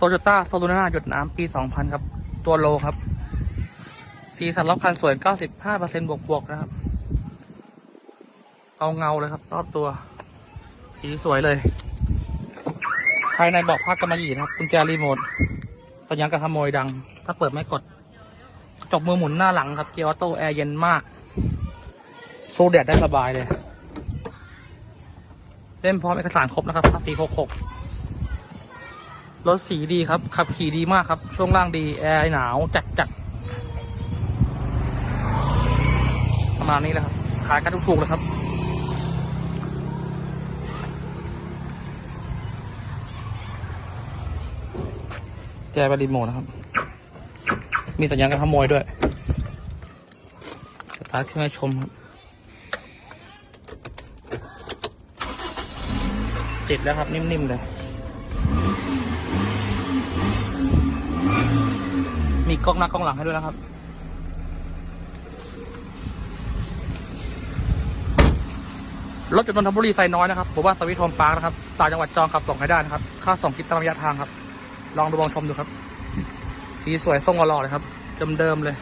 โตโยต้าโซลูน่าหยดน้ำปี 2000 ครับ ตัวโลครับ สีสันรอบคันสวย 95%บวกบวกๆนะครับ เอาเงาเลยครับ รอบตัว สีสวยเลย ภายในบอกพักกำมะหยี่นะครับกุญแจรีโมทสัญญาณการขโมยดัง ถ้าเปิดไม่กด จบมือหมุนหน้าหลังครับ เกียร์ออโต้แอร์เย็นมากสู้แดดได้สบายเลย เล่มพร้อมเอกสารครบนะครับภาษี66 รถสีดีครับ ขับขี่ดีมากครับ ช่วงล่างดี แอร์หนาวจัดจัดประมาณนี้แหละครับ ขายกันถูกๆเลยครับ แจบรีโมทนะครับ มีสัญญาณการขโมยด้วยสตาร์ทขึ้นมาชมครับ ติดแล้วครับ นิ่มๆเลย กล้องหน้ากล้องหลังให้ด้วยนะครับ รถจากนนทบุรีไซน้อยนะครับผมว่าสวิตโฮมปาร์คนะครับต่างจังหวัดจองขับส่งให้ได้นะครับ ค่าส่งคิดตามระยะทางครับ ลองดูลองชมดูครับ สีสวยส่งอล่อยเลยครับเดิมๆเลย